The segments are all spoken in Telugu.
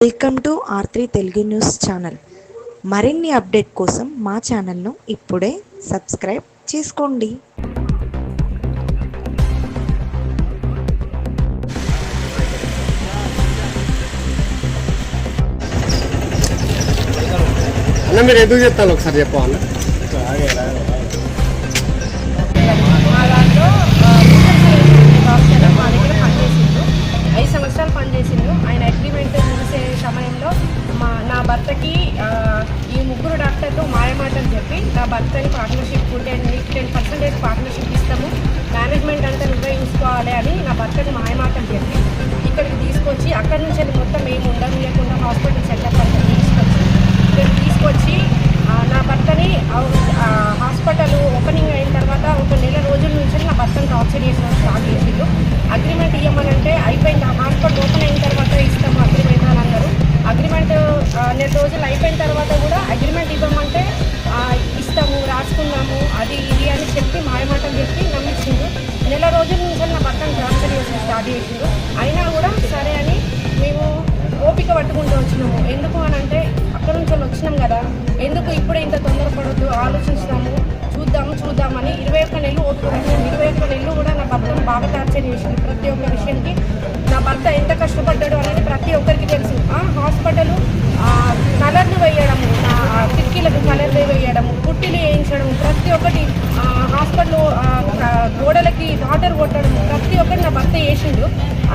Welcome to R three Telugu news channel. మరిన్ని అప్డేట్ కోసం మా ఛానల్ను ఇప్పుడే సబ్స్క్రైబ్ చేసుకోండి. అన్న మీరు ఎందుకు చెప్తాను ఒకసారి చెప్పు ముగ్గురు డాక్టర్లు మాయమాటలు చెప్పి నా భర్తని పార్ట్నర్షిప్ ఉంటే టెన్ పర్సెంటేజ్ పార్ట్నర్షిప్ ఇస్తాము. మేనేజ్మెంట్ అంతా నువ్వే చూసుకోవాలి అని నా భర్తని మాయమాటలు చెప్పి ఇక్కడికి తీసుకొచ్చి అక్కడి నుంచి వెళ్ళి మొత్తం ఏమి ఉండదు లేకుండా హాస్పిటల్ సెటప్ స్టార్ట్ చేసిండు అయినా కూడా సరే అని మేము ఓపిక పట్టుకుంటూ వచ్చినాము. ఎందుకు అని అంటే అక్కడ నుంచి వాళ్ళు వచ్చినాం కదా. ఎందుకు ఇప్పుడే ఇంత తొందరపడొద్దు? ఆలోచిస్తాము. చూద్దాము చూద్దామని ఇరవై ఒక్క నెలలు ఓపిక పట్టినాము ఇరవై ఒక్క నెలలు కూడా నా భర్తను బాగా టార్చర్ చేసింది. ప్రతి ఒక్క విషయానికి నా భర్త ఎంత కష్టపడ్డాడు అనేది ప్రతి ఒక్కరికి తెలుసు. ఆ హాస్పిటల్ కలర్లు వేయడము కిటికీలకు కలర్లు వేయడము పుట్టిలు వేయించడం ప్రతి ఒక్కటి హాస్పిటల్ గోడలకి వాటర్ కొట్టడం ప్రతి ఒక్కటి నా భర్త వేసిండు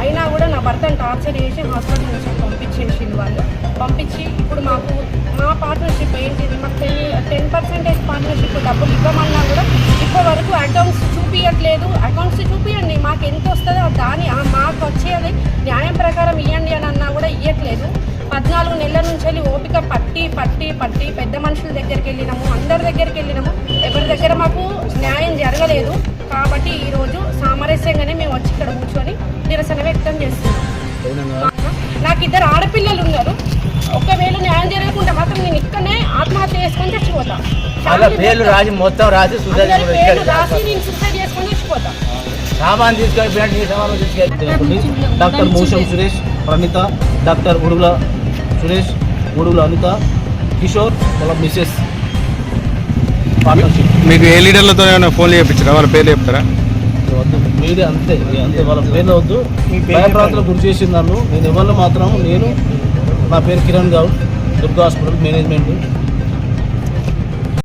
అయినా కూడా నా భర్తను టార్చర్ చేసి హాస్పిటల్ నుంచి పంపించేసిండు వాళ్ళు. పంపించి ఇప్పుడు మాకు మా పార్ట్నర్షిప్ ఏంటిది? మాకు టెన్ టెన్ పర్సెంటేజ్ పార్ట్నర్షిప్ డబ్బులు ఇవ్వమన్నా కూడా ఇప్పటి వరకు అకౌంట్స్ చూపించట్లేదు అకౌంట్స్ చూపించండి మాకు ఎంత వస్తుందో దాని మాకు వచ్చేది న్యాయం ప్రకారం ఇవ్వండి అని అన్నా కూడా ఇవ్వట్లేదు పద్నాలుగు నెలల నుంచి వెళ్ళి ఓపిక పట్టి పట్టి పట్టి పెద్ద మనుషుల దగ్గరికి వెళ్ళినాము. అందరి దగ్గరికి వెళ్ళినాము. ఎవరి దగ్గర మాకు న్యాయం జరగలేదు. సామరస్యంగానే మేము వచ్చి ఇక్కడ కూర్చొని నిరసన వ్యక్తం చేస్తున్నాం. నాకు ఇద్దరు ఆడపిల్లలు ఉన్నారు. ఒకవేళ న్యాయం జరగకుండా మాత్రం నేను ఇక్కడనే ఆత్మహత్య చేసుకొని చచ్చిపోతా. వాళ్ళ పేర్లు రాసి మొత్తం రాసి సుధా అందరి పేర్లు రాసి నేను సూసైడ్ చేసుకొని చచ్చిపోతా. సామాన్ తీసుకెళ్ళి నీ సామాన్ తీసుకెళ్ళి డాక్టర్ మూషం సురేష్ ప్రణీత డాక్టర్ ఉడుగుల సురేష్ ఉడుగుల అనిత కిషోర్ వాళ్ళ మిసెస్ పార్ట్నర్షిప్ మీకు ఏ లీడర్లతో ఏమైనా ఫోన్ చేయించారా? వాళ్ళ పేర్లు చెప్తారా? వద్దు. మీరే అంతే. అంతే. వాళ్ళ పేర్లు వద్దు. భయప్రాంతాలకు గురి చేసింది నన్ను. నేను ఎవరిలో మాత్రం నేను నా పేరు కిరణ్ గౌడ్ దుర్గా హాస్పిటల్ మేనేజ్మెంట్.